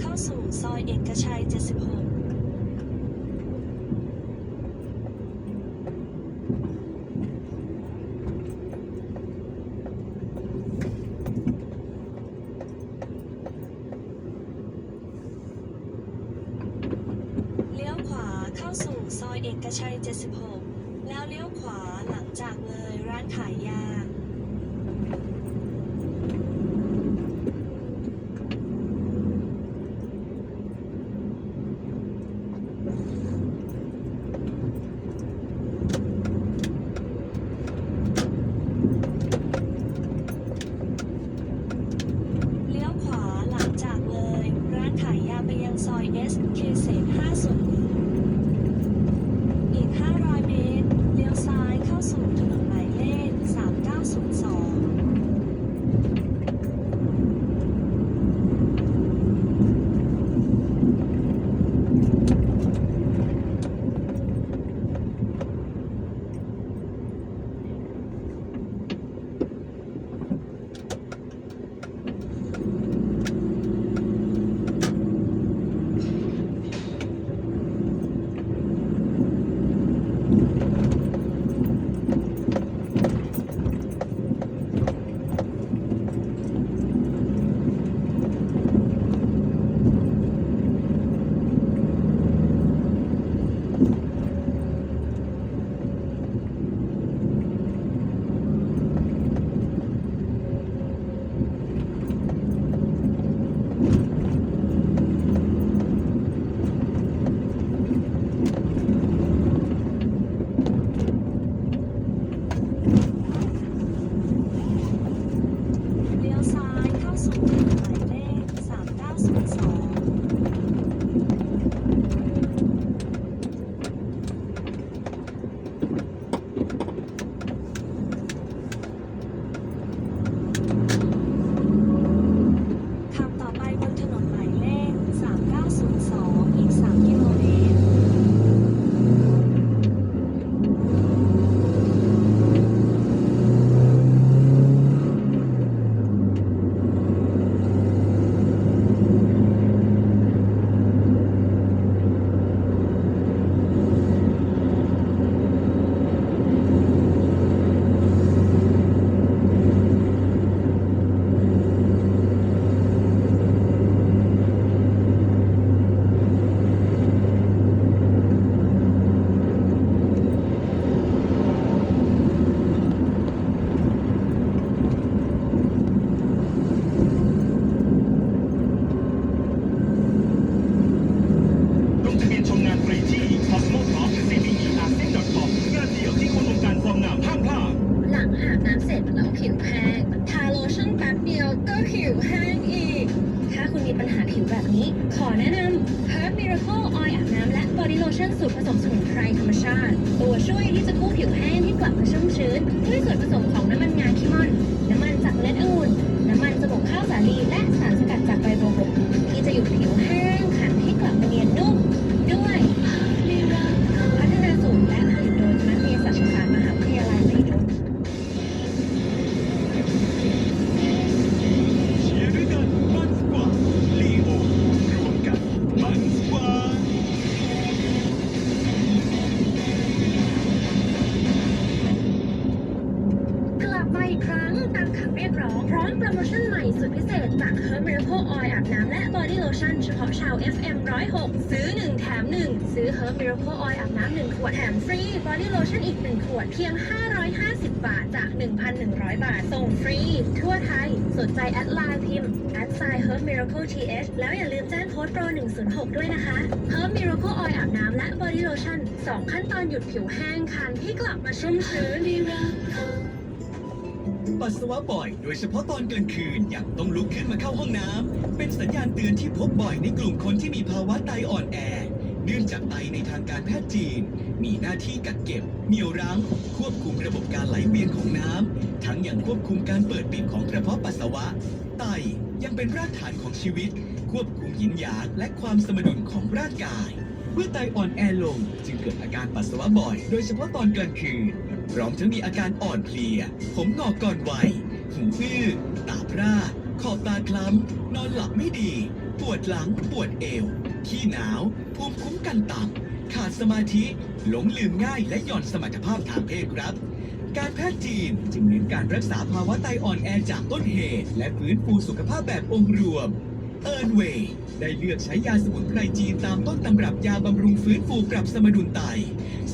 เข้าสู่ซอยเอกชัย 76 es GC. ะเพิ่มมิราเคิลออยล์อาบน้ำและบอดี้โลชั่นสองขั้นตอนหยุดผิวแห้งคันให้กลับมาชุ่มชื้น ปัสสาวะบ่อย โดยเฉพาะตอนกลางคืน อยากต้องลุกขึ้นมาเข้าห้องน้ำ เป็นสัญญาณเตือนที่พบบ่อยในกลุ่มคนที่มีภาวะไตอ่อนแอ เนื่องจากไตในทางการแพทย์จีน มีหน้าที่กักเก็บ เหนี่ยวรั้ง ควบคุมระบบการไหลเวียนของน้ำ ทั้งยังควบคุมการเปิดปิดของกระเพาะปัสสาวะ ไตยังเป็นรากฐานของชีวิต ควบคุมยินหยางและความสมดุลของร่างกาย เมื่อไตอ่อนแอลงจึงเกิดอาการปัสสาวะบ่อย โดยเฉพาะตอนกลางคืนพร้อมทั้งมีอาการอ่อนเพลีย ผมงอกก่อนวัยหูอื้อตาพร่าขอบตาคล้ำ นอนหลับไม่ดี ปวดหลัง ปวดเอว ขี้หนาว ภูมิคุ้มกันต่ำ ขาดสมาธิ หลงลืมง่ายและหย่อนสมรรถภาพทางเพศครับ การแพทย์จีนจึงเน้นการรักษาภาวะไตอ่อนแอจากต้นเหตุ และฟื้นฟูสุขภาพแบบองค์รวม เอิร์นเวย์ได้เลือกใช้ยาสมุนไพรจีนตามต้นตำรับยาบำรุงฟื้นฟูปรับสมดุลไต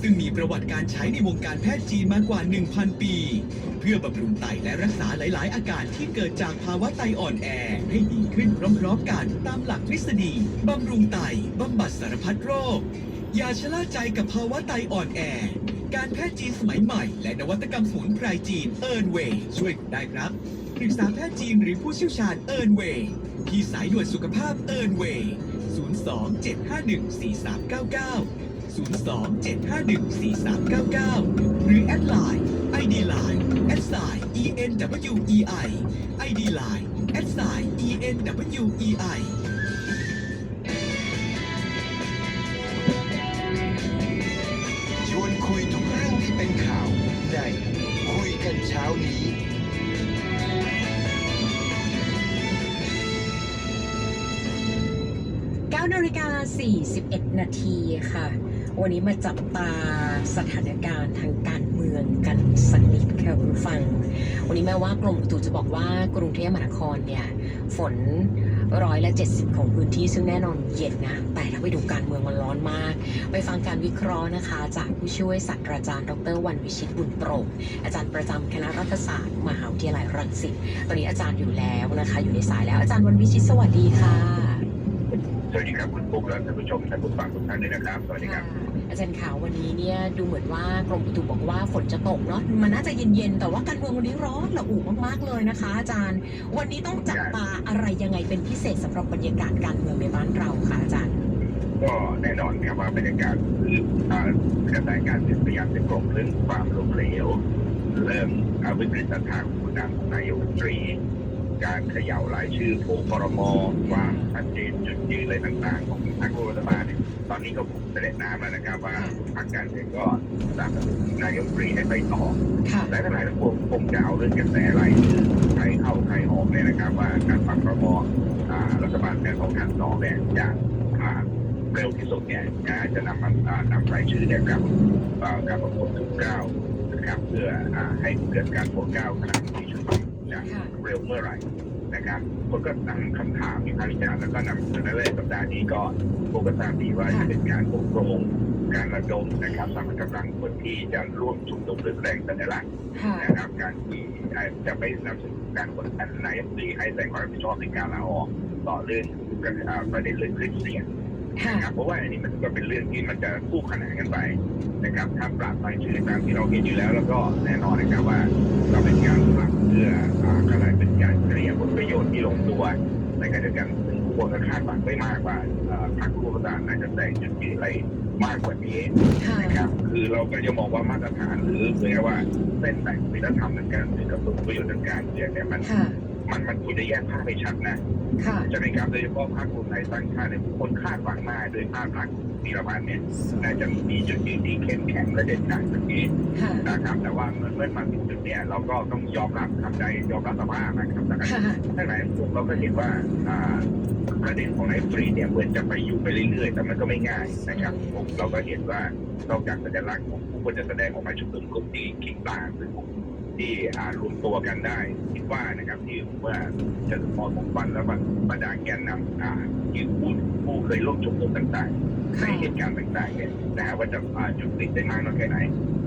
ซึ่งมีประวัติการใช้ในวงการแพทย์จีนมากว่า 1,000 ปี เพื่อบำรุงไตและรักษาหลาย ๆ อาการที่เกิดจากภาวะไตอ่อนแอ ให้ดีขึ้นพร้อม ๆ กันตามหลักทฤษฎีบำรุงไตบำบัดสารพัดโรค ยาชะล่าใจกับภาวะไตอ่อนแอการแพทย์จีนสมัยใหม่ และนวัตกรรมสมุนไพรจีนเอิร์นเวย์ช่วยคุณได้ครับ ปรึกษาแพทย์จีนหรือผู้เชี่ยวชาญเอิร์นเวย์ที่สายด่วนสุขภาพเอิร์นเวย์02 751 4399 02 751 4399 หรือแอดไลน์ ID Line แอดไซน์ ENWEI ID Line แอดไซน์ ENWEI 41 นาทีค่ะ วันนี้มาจับตาสถานการณ์ทางการเมืองกันสักนิดค่ะคุณฟัง วันนี้แม้ว่ากรมอุตุจะบอกว่ากรุงเทพมหานครเนี่ยฝนร้อยละ 70 ของพื้นที่ซึ่งแน่นอนเย็นนะ แต่ถ้าไปดูการเมืองมันร้อนมาก ไปฟังการวิเคราะห์นะคะ จากผู้ช่วยศาสตราจารย์ ดรวันวิชิตบุญโปร่งอาจารย์ประจำคณะรัฐศาสตร์มหาวิทยาลัยรังสิตตอนนี้อาจารย์อยู่แล้วนะคะ อยู่ในสายแล้วอาจารย์วันวิชิตสวัสดีค่ะ สวัสดีครับคุณปุ๊กและท่านผู้ชมท่านผู้ฟังทุกท่านด้วยนะครับ สวัสดีครับ อาจารย์ขาววันนี้เนี่ยดูเหมือนว่ากรมอุตุบอกว่าฝนจะตกเนาะมันน่าจะเย็นๆ แต่ว่าการเมืองวันนี้ร้อนระอุมากๆเลยนะคะ อาจารย์ วันนี้ต้องจับตาอะไรยังไงเป็นพิเศษสำหรับบรรยากาศการเมืองในบ้านเราคะอาจารย์ ก็แน่นอนครับว่าบรรยากาศคืออ่ากระแสการเปลี่ยนพยายามจะกลมเรื่องความล้มเหลวเริ่มอาวิกฤตทางผู้นำของนายกรัฐมนตรี การเขย่ารายชื่อโผล่ครมความชัดเจนจุดยืนอะไรต่างๆ ของพรรครัฐบาลเนี่ยตอนนี้ก็ผมเสด็จน้ำแล้วนะครับว่าพรรคการเมืองก็สนับสนุนนายกรัฐมนตรีให้ไปต่อค่ะและทั้งหลายทั้งปวงคงจะเอาเรื่องกระแสรายชื่อใครเข้าใครออกเนี่ยนะครับ ว่าการปรับครมอ่ารัฐบาลแผนของการสองเนี่ยจะอ่าเร็วที่สุดเนี่ยนะจะนำมาอ่านำรายชื่อเนี่ยกับอ่าการประกวดทุกเก้านะครับเพื่ออ่าให้เกิดการโหวตเก้าคณะก จะค่ะเร็วเมื่อไหร่นะครับ คนก็ตั้งคำถามมีภาควิจารณ์แล้วก็นำเสนอเลยสัปดาห์นี้ก็พวกก็ทราบดีว่าจะเป็นการปกครองการระดมนะครับสรรพกำลังคนที่จะร่วมชุมนุมหรือแสดงสัญลักษณ์ค่ะนะครับการที่จะไปนำเสนอการกดดันนายกรัฐมนตรีให้แสดงความรับผิดชอบในการลาออกต่อเรื่องประเด็นเรื่องคลิปเสียงค่ะ นะครับเพราะว่าอันนี้มันก็เป็นเรื่องที่มันจะคู่ขนานกันไปนะครับถ้าปราบรายชื่อตามที่เราเห็นอยู่แล้ว แล้วก็แน่นอนนะครับว่าเราเป็นการปรับเพื่ออ่าอะไรเป็นการเกลี่ยผลประโยชน์ที่ลงตัวในการเดียวกันซึ่งทุกคนก็คาดหวังไว้มากว่าเอ่อพรรคคู่ประสานน่าจะแสดงจุดยืนอะไรมากกว่านี้ค่ะนะครับคือเราก็จะมองว่ามาตรฐานหรือเหมือนกับว่าเส้นแบ่งศีลธรรมทางการเมืองกับผลประโยชน์ทางการเมืองเนี่ยมันค่ะมันมันควรจะแยกภาพให้ชัดนะ ค่ะจะในครับโดยเฉพาะภาคภูมิไทยสร้างชาติเนี่ยคนคาดหวังมากโดยภาพลักษณ์วีรพันธ์เนี่ยน่าจะมีจุดยืนที่เข้มแข็งและเด็ดขาดแบบนี้ค่ะ นะครับแต่ว่าเมื่อเมื่อมาถึงจุดเนี้ยเราก็ต้องยอมรับทำใจยอมรับสภาพนะครับแต่ค่ะ ทั้งหลายพวกเราก็เห็นว่าอ่าประเด็นของนายกรัฐมนตรีเนี่ยเหมือนจะไปอยู่ไปเรื่อยๆ แต่มันก็ไม่ง่ายนะครับผมเราก็เห็นว่านอกจากสัญลักษณ์ของผู้คนจะแสดงออกมาชุมนุมกลุ่มที่คิดต่างหรือกลุ่ม ที่อารวมตัวกันได้ คิดว่านะครับที่เมื่อจะพอของวันแล้วบรรดาแกนนำอ่าที่ผู้ผู้เคยร่วมชุมนุมต่างๆในเหตุการณ์ต่างๆเนี่ยนะฮะว่าจะอ่าจุดติดได้มากน้อยแค่ไหน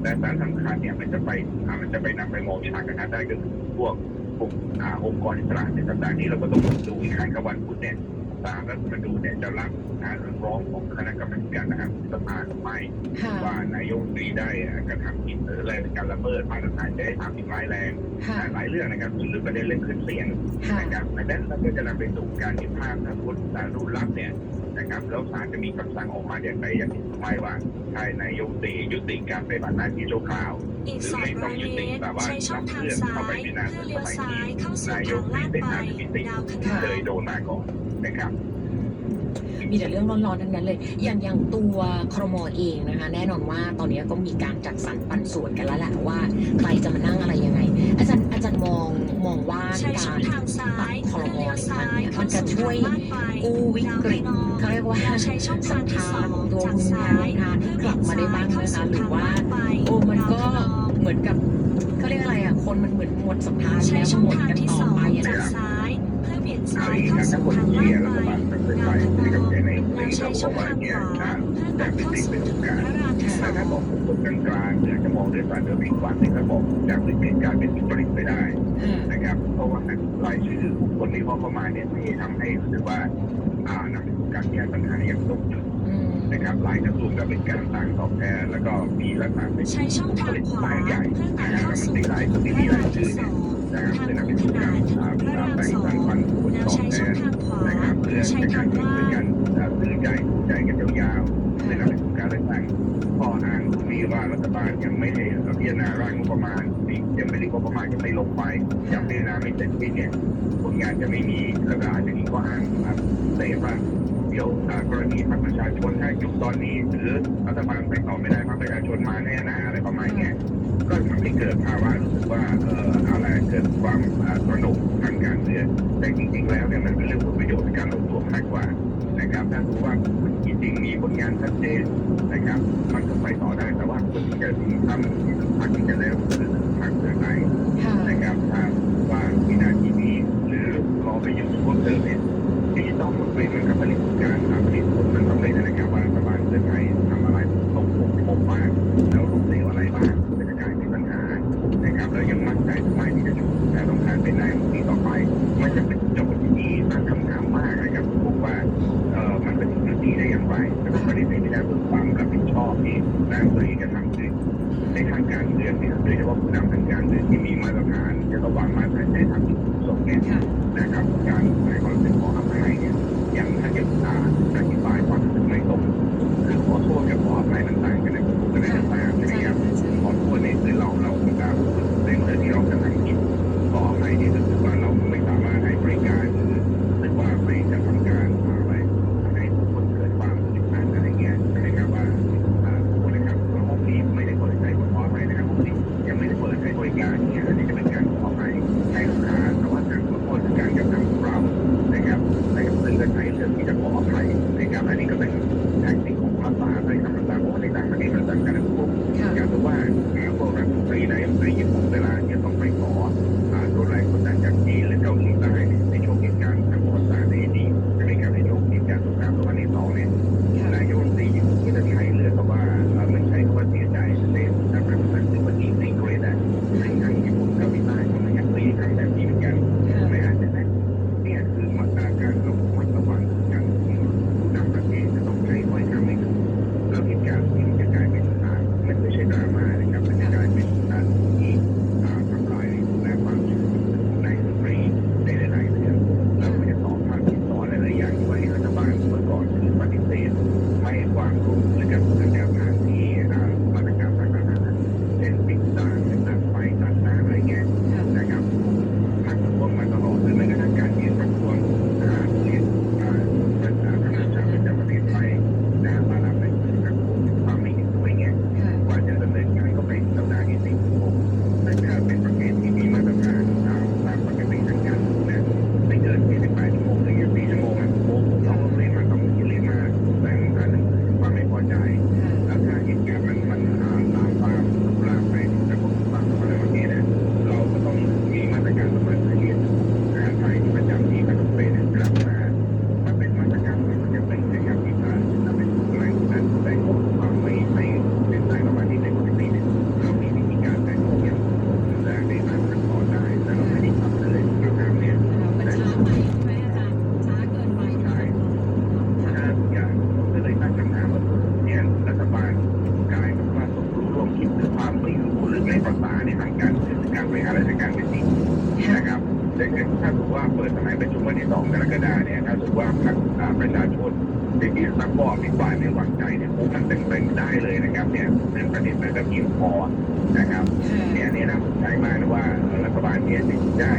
แต่สารสำคัญเนี่ยมันจะไปอ่ามันจะไปนำไปมองฉากกันได้ก็คือพวกกลุ่มอ่าองค์กรอิสระในสัปดาห์นี้เราก็ต้องดูอีกครั้งกับวันพุธเนี่ย สารรัฐธรรมนูญเนี่ยจะรับการเรื่องร้องของคณะกรรมการนะครับสภาหรือไม่ค่ะว่านายกรัฐมนตรีได้กระทำผิดหรืออะไรเป็นการละเมิดมาตรฐานจะได้ทำผิดร้ายแรงค่ะหลายเรื่องนะครับหรือประเด็นเรื่องขึ้นเสียงค่ะนะครับดังนั้นมันก็จะนำไปสู่การเห็นภาพถ้าพุทธสารรูปรับเนี่ยนะครับแล้วศาลจะมีคำสั่งออกมาอย่างไรอย่างนี้ไม่ว่าใช่นายกตียุติการปฏิบัติหน้าที่ชั่วคราวอีก200เมตรใช้ช่องทางซ้ายเพื่อเลี้ยวซ้ายเข้าสู่นายทากงลาดเป็นไปนายกที่ดาวคะที่นาเคยโดนมาก่อน นะครับมีแต่เรื่องร้อนๆทั้งนั้นเลย อย่างอย่างตัวครมเองนะคะ แน่นอนว่าตอนนี้ก็มีการจัดสรรปันส่วนกันแล้วแหละว่า ใครจะมานั่งอะไรยังไง อาจารย์อาจารย์มองมองว่าใช้ช่กาองรทางซ้ายคอรเพื่อมอเลี้ยวในคซ้ารั้งยเนี้ยเข้ามันจะสู่ช่วยทางลาดไปกู้วิกฤตเขาเรียกว่าแล้วใช้ช่องศรัทางทที่ธาสองของตัวจากคุณซ้าแม่ยทานกลับมาได้บ้างนะคะหรือว่าโอ้มันก็เหมือนกับเขาเรียกอะไรอะคนมันเหมือนหมดศรัทธาใช้แล้วช่องหมดทางกันที่ต่สอองไปอะ จากนะซ้ายเพื่อเบี่ยงเอาซ้ยถ้าคนทางเชียดร์รัฐบาลจะเป็นแนฝ่าวยทางที่ลกับงในในช่องว่าทางเนี่ยวาถ้าเพื่อกลับเข้าสู่ถนนพระรามที่สแต่ถ้าบอกคนกลางๆหรือจะมองด้วยสารเดิมอีกวันนึงถ้าบอกจากวิกฤตการเป็นวิกฤตไปได้นะครับ เพราะว่ารายชื่อบุคคลที่พอเข้ามาเนี่ยที่ทำให้รู้สึกว่าอ่านำไปสู่การแก้ปัญหาอย่างตรงจุดนะครับหลายกระทรวงก็เป็นการต่างตอบแทนแล้วก็มีลักษณะเป็นใช้ช่องทางขวาใหญ่นะครับมันสู่มีหลายนคนนที่มีระรายชื่อเนี่ย นะครับทางเป็นคู่การขนานถนนพระรามสองงวันผู้แล้วใช้ช่องทางขวานะครับเพื่อใช้ทางเป็นลาการดซื้อใจใจกันยาวๆเพื่อนำไปสู่การเลือกตั้งข้ออ้างมีว่ารัฐบาลยังไม่ได้พิจารณาร่างงบประมาณยังไม่ได้งบประมาณยังไม่ลงไปยังพิจารณาไม่เสร็จสิ้นเนี่ยผลงานจะไม่มีแล้วก็อาจจะมีข้ออ้างครับเสว่า ดี๋ยวกรณีพรรคประชาชนถ้ายุบตอนนี้หรือรัฐบาลไปต่อไม่ได้พรรคประชาชนมาแน่นะอะไรประมาณนี้ก็ทำให้เกิดภาวะรู้สึกว่าเอ่ออะไรเกิดความอ่าตระหนกทางการเมืองแต่จริง ๆ แล้วเนี่ยมันเป็นเรื่องผลประโยชน์ในการลงตัวมากกว่านะครับถ้ารู้ว่าจริงๆมีผลงานชัดเจนนะครับมันก็ไปต่อได้แต่ว่าคนที่จะทำพรรคที่จะแล้วคือพรรคเพื่อไทยนะครับถ้าว่าวิ ทางการเมืองที่มีมาตรฐานจะระวังมาตรฐานใช้ทำที่สมเนี่ยค่ะนะครับ ว่าเปิดสมัยประชุมวันที่สองกรกฎาเนี่ยถ้าถือว่าพรรคอ่าประชาชนได้มีสักบอมีฝ่ายไม่วางใจเนี่ยโอ้มันเป็นไปไม่ได้เลยนะครับเนี่ยเรื่องประเด็นมันก็เพียงพอนะครับเนี่ยเนี่ยน่าสนใจมากนะว่าเอ่อรัฐบาลเนี่ยจะได้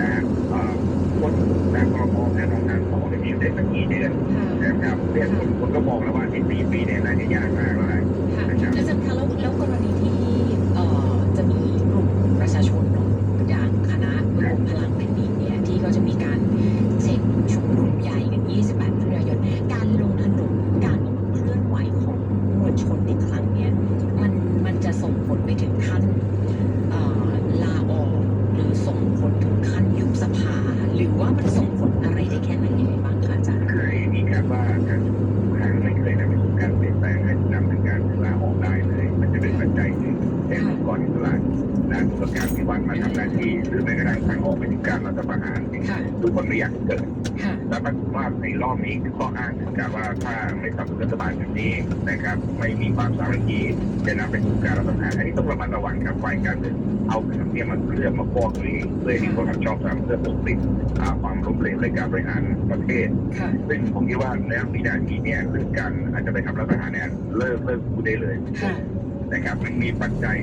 นะเอ่อคนนะกรมการทำงานของเนี่ยมีอยู่ได้สักกี่เดือนค่ะนะนะครับเนี่ยคนคนก็บอกแล้วว่าที่สี่ปีเนี่ยน่าจะยาก ประหารค่ะทุกคนไม่อยากให้เกิดค่ะแต่ปรากฏว่าในรอบนี้คือข้ออ้างถึงการว่าถ้าไม่ทำรัฐบาลแบบนี้นะครับ ไม่มีความสามัคคีจะนำไปสู่การรัฐประหารอันนี้ต้องระมัดระวังครับฝ่ายการเมืองเอาคำนี้มาเคลือบมาฟอกตัวเองเพื่อให้คนชอบทำเพื่อปกปิดอ่าความล้มเหลวในการบริหารประเทศค่ะซึ่งผมคิดว่าในวินาทีเนี่ยเรื่องการอาจจะไปทำรัฐประหารเนี่ยเลิกเลิกพูดได้เลยค่ะ นะครับมันมีปัจจัย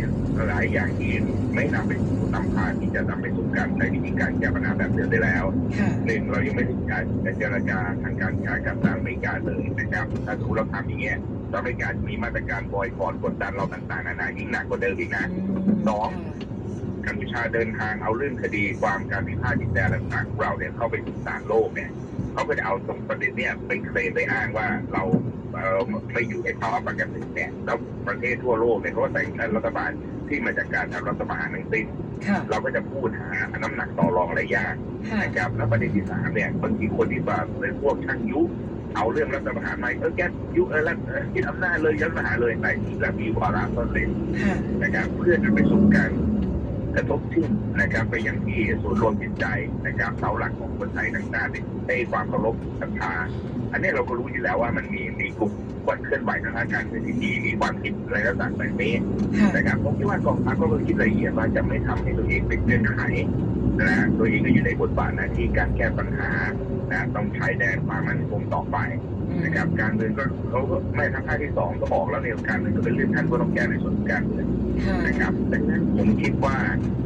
หลายอย่างที่ไม่นำไปสู่นำพาที่จะนำไปสู่การใช้วิธีการแก้ปัญหาแบบเดิมได้แล้วค่ะหนึ่งเรายังไม่ถึงการเจรจาทางการค้ากับสหรัฐอเมริกาเลยนะครับถ้าสมมติเราทำอย่างเงี้ยสหรัฐอเมริกาจะมีมาตรการบอยคอรกดดันเราต่างๆนานายิ่งหนักกว่าเดิมอีกนะสองกัมพูชาเดินทางเอาเรื่องคดีความการพิพาทดินแดนต่างๆของเราเนี่ยเข้าไปสู่ศาลโลกเนี่ย เขาก็จะเอาตรงประเด็นเนี่ยไปเคลมไปอ้างว่าเราเอ่อไม่อยู่ในภาวะปกติเนี่ยแล้วประเทศทั่วโลกเนี่ยเขาก็แต่งตั้งรัฐบาลที่มาจากการทำรัฐประหารทั้งสิ้นค่ะเราก็จะพูดหาน้ำหนักต่อรองอะไรยากค่ะนะครับแล้วประเด็นที่สามเนี่ยบางทีคนที่แบบเป็นพวกช่างยุเอาเรื่องรัฐประหารใหม่เออแกยุเออแล้วเออยึดอำนาจเลยยึดอำนาจเลยแต่ที่แล้วมีวาระซ่อนเร้นค่ะนะครับเพื่อจะไปสู่การ กระทบทิ้งนะครับไปอย่างที่ศูนย์รวมจิตใจนะครับเสาหลักของคนไทยทั้งชาติในความเคารพศรัทธาอันนี้เราก็รู้อยู่แล้วว่ามันมีมีกลุ่มคนเคลื่อนไหวทางด้านการเมืองที่มีมีความคิดอะไรต่างๆแบบนี้ค่ะนะครับผมคิดว่ากองทัพก็ต้องคิดละเอียดว่าจะไม่ทำให้ตัวเองเป็นเงื่อนไขนะตัวเองก็อยู่ในบทบาทหน้าที่การแก้ปัญหานะต้องใช้แดนความมั่นคงต่อไป นะครับการเมืองก็เขาก็ไม่ทางภาคที่สองก็บอกแล้วเนี่ยการเมืองก็เป็นเรื่องท่านก็ต้องแก้ในส่วนของการเมืองค่ะนะครับดังนั้นผมคิดว่า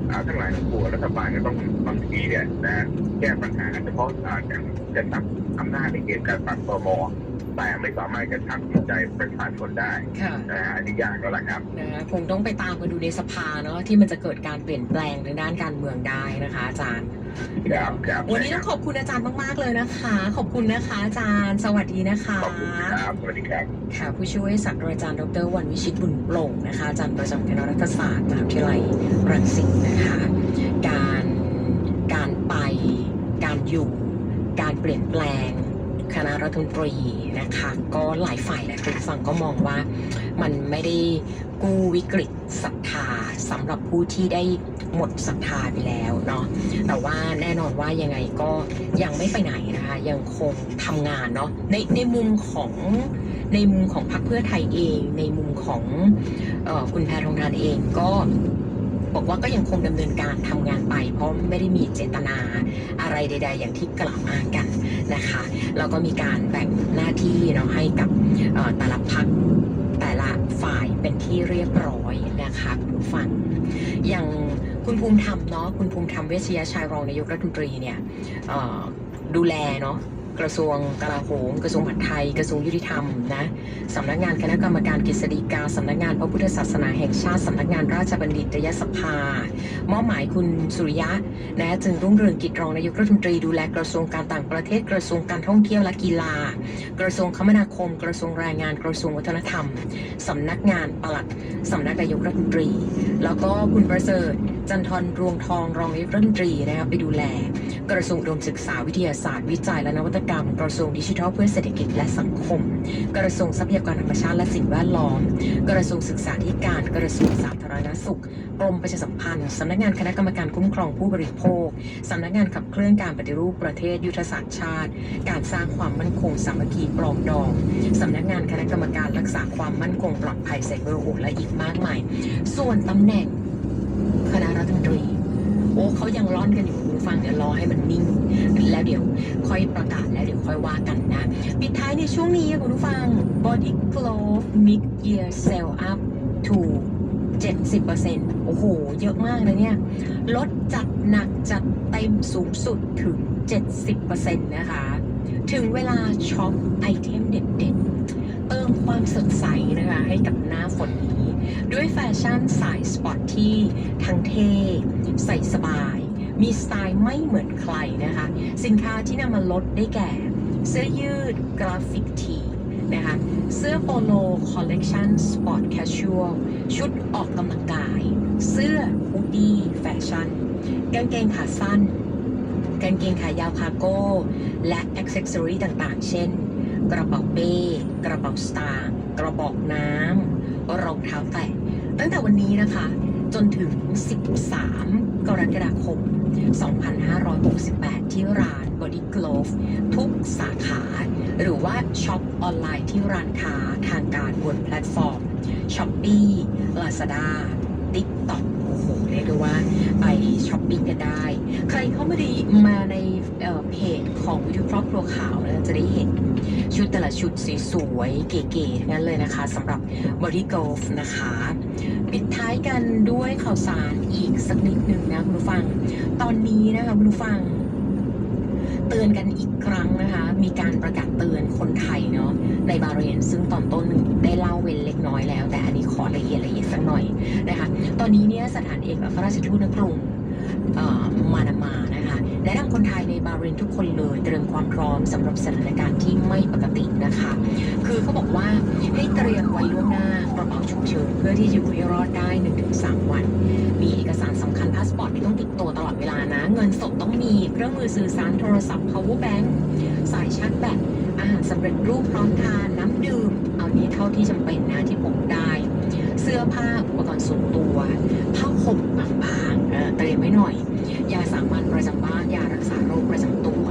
อ่าทั้งหลายทั้งปวงรัฐบาลก็ต้องบางทีเนี่ยนะแก้ปัญหาเฉพาะอ่าการกระชับอำนาจในเกมการปรับตมแต่ไม่สามารถกระชับจิตใจประชาชนได้ค่ะนะฮะอันนี้ยากแล้วล่ะครับนะคงต้องไปตามมาดูในสภาเนาะที่มันจะเกิดการเปลี่ยนแปลงทางด้านการเมืองได้นะคะอาจารย์ ครับครับวันนี้ต้องขอบคุณอาจารย์มาก ๆ เลยนะคะ ขอบคุณนะคะ อาจารย์ สวัสดีนะคะ ขอบคุณครับ สวัสดีครับ ค่ะ ผู้ช่วยศาสตราจารย์ดรวันวิชิตบุญโปร่งนะคะ อาจารย์ประจำคณะรัฐศาสตร์มหาวิทยาลัยรังสิตนะคะ การ การไป การอยู่ การเปลี่ยนแปลง คณะรัฐมนตรีนะคะ ก็หลายฝ่ายหลายคนฟังก็มองว่ามันไม่ได้กู้วิกฤตศรัทธาสำหรับผู้ที่ได้หมดศรัทธาไปแล้วเนาะแต่ว่าแน่นอนว่ายังไงก็ยังไม่ไปไหนนะคะ ยังคงทำงานเนาะในในมุมของในมุมของพรรคเพื่อไทยเอง ในมุมของออคุณแพทองทานเองก็ บอกว่าก็ยังคงดำเนินการทำงานไป เพราะไม่ได้มีเจตนาอะไรใด ๆ อย่างที่กล่าวอ้างกันนะคะแล้วก็มีการแบ่งหน้าที่เนาะให้กับแต่ละพักแต่ละฝ่ายเป็นที่เรียบร้อยนะคะคุณผู้ฟังอย่างคุณภูมิธรรมเนาะคุณภูมิธรรมเวชยชัยรองนายกรัฐมนตรีเนี่ยดูแลเนาะ กระทรวงกลาโหมกระทรวงมหาดไทย กระทรวงยุติธรรมนะสำนักงานคณะกรรมการกฤษฎีกาสำนักงานพระพุทธศาสนาแห่งชาติสำนักงานราชบัณฑิตยสภามอบหมายคุณสุริยะนะจึงรุ่งเรืองกิจรองนายกรัฐมนตรีดูแลกระทรวงการต่างประเทศกระทรวงการท่องเที่ยวและกีฬา กระทรวงคมนาคม กระทรวงแรงงานกระทรวงวัฒนธรรมสำนักงานปลัดสำนักนายกรัฐมนตรี แล้วก็คุณประเสริฐจันทรรวงทองรองนายกรัฐมนตรีนะครับไปดูแล กระทรวงอุดมศึกษาวิทยาศาสตร์วิจัยและนวัตกรรมกระทรวงดิจิทัลเพื่อเศรษฐกิจและสังคม กระทรวงทรัพยากรธรรมชาติและสิ่งแวดล้อม กระทรวงศึกษาธิการ กระทรวงสาธารณสุข กรมประชาสัมพันธ์ สำนักงานคณะกรรมการคุ้มครองผู้บริโภค สำนักงานขับเคลื่อนการปฏิรูปประเทศยุทธศาสตร์ชาติ การสร้างความมั่นคงสามัคคีปรองดอง สำนักงานคณะกรรมการรักษาความมั่นคงปลอดภัยไซเบอร์โอและอีกมากมาย ส่วนตำแหน่งคณะรัฐมนตรี อ้เขายังร่อนกันอยู่คุณผู้ฟังเดี๋ยวรอให้มันนิ่ง แล้วเดี๋ยวค่อยประกาศแล้วเดี๋ยวค่อยว่ากันนะ ปิดท้ายในช่วงนี้คุณผู้ฟัง Body Glove Mid Year Sell Up to 70%โอ้โห เยอะมากเลยเนี่ย ลดจัดหนักจัดเต็มสูงสุดถึง 70%นะคะ ถึงเวลาช็อปไอเทมเด็ดๆ เติมความสดใสนะคะ ให้กับหน้าฝนนี้ ด้วยแฟชั่นสายสปอร์ตที่ทั้งเท่ใส่สบาย มีสไตล์ไม่เหมือนใครนะคะ สินค้าที่นำมาลดได้แก่ เสื้อยืดกราฟิกทีนะคะเสื้อโปโลคอลเลกชันสปอร์ตแคชชวลชุดออกกำลังกาย เสื้อฮูดดี้แฟชั่นกางเกงขาสั้นกางเกงขายาวคาร์โก้ และอ็อกเซสซอรีต่างๆ เช่น กระเป๋าเป้ กระเป๋าสตางค์กระบอกน้ำ รองเท้าแตะตั้งแต่วันนี้นะคะ จนถึง 13 กรกฎาคม 2568 ที่ร้าน Body Glove ทุกสาขา หรือว่าช็อปออนไลน์ที่ร้านค้าทางการบนแพลตฟอร์ม Shopee Lazada TikTok โอ้โหเรียกได้ว่าไปช้อปปิ้งกันได้ ใครเข้ามาดีมาใน เเพจของวิทยุครอบครัวข่าวนะจะได้เห็นชุดแต่ละชุดสวยๆ เก๋ๆทั้งนั้นเลยนะคะสำหรับ Body Golf นะคะ ปิดท้ายกันด้วยข่าวสารอีกสักนิดหนึ่งนะคุณผู้ฟัง ตอนนี้นะคะคุณผู้ฟัง เตือนกันอีกครั้งนะคะ มีการประกาศเตือนคนไทยเนาะในบาห์เรนซึ่งตอนต้นได้เล่าเว้นเล็กน้อยแล้ว แต่อันนี้ขอละเอียดละเอียดสักหน่อยนะคะ ตอนนี้เนี่ยสถานเอกอัครราชทูตณกรุงมานามา นะคะแนะนำคนไทยในบาเรนทุกคนเลยเตรียมความพร้อมสำหรับสถานการณ์ที่ไม่ปกตินะคะ คือเขาบอกว่าให้เตรียมไว้ล่วงหน้ากระเป๋าฉุกเฉินเพื่อที่จะอยู่ให้รอดได้ 1-3 วัน มีเอกสารสำคัญพาสปอร์ตที่ต้องติดตัวตลอดเวลานะ เงินสดต้องมีเครื่องมือสื่อสารโทรศัพท์ power bank สายชาร์จแบตอาหารสำเร็จรูปพร้อมทานน้ำดื่ม เอานี้เท่าที่จำเป็นนะที่พกได้ เสื้อผ้าอุปกรณ์ส่วนตัวผ้าห่มบางๆเตรียมไว้หน่อย ยาสามัญประจำบ้านยารักษาโรคประจำตัว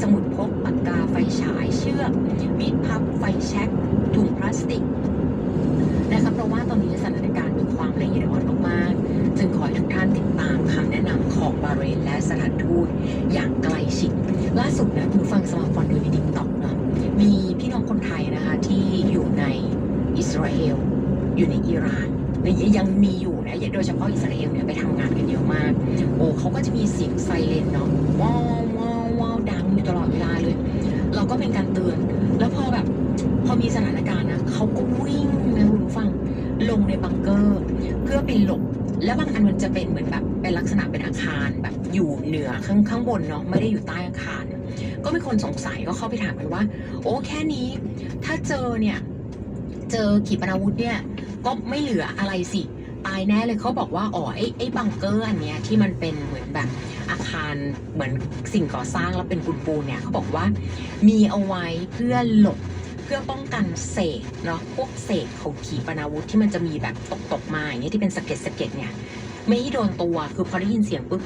สมุดพกปากกาไฟฉายเชือกมีดพับไฟแช็กถุงพลาสติกนะคะเพราะว่าตอนนี้สถานการณ์มีความละเอียดอ่อนมากๆจึงขอให้ทุกท่านติดตามคำแนะนำของบาเรนและสถานทูตอย่างใกล้ชิดล่าสุดนะคุณฟังสมาฟอนดูในดิกตอกเนาะมีพี่น้องคนไทยนะคะที่อยู่ในอิสราเอล อยู่ในอิหร่านและยังมีอยู่นะโดยเฉพาะอิสราเอลเนี่ยไปท ไปหลบ แล้วบางอันมันจะเป็นเหมือนแบบเป็นลักษณะเป็นอาคารแบบอยู่เหนือข้างข้างบนเนาะไม่ได้อยู่ใต้อาคาร ก็มีคนสงสัยก็เข้าไปถามกันว่า โอ้แค่นี้ ถ้าเจอเนี่ยเจอขีปนาวุธเนี่ยก็ไม่เหลืออะไรสิตายแน่เลยเขาบอกว่าอ๋อไอ้ไอ้บังเกอร์อันเนี้ยที่มันเป็นเหมือนแบบอาคารเหมือนสิ่งก่อสร้างแล้วเป็นปูนๆเนี่ยเขาบอกว่ามีเอาไว้เพื่อหลบ เพื่อป้องกันเศษเนาะพวกเศษของขีปนาวุธที่มันจะมีแบบตกตกมาอย่างเงี้ยที่เป็นสะเก็ดสะเก็ดเนี่ย ไม่ให้โดนตัวคือพอได้ยินเสียงปุ๊บ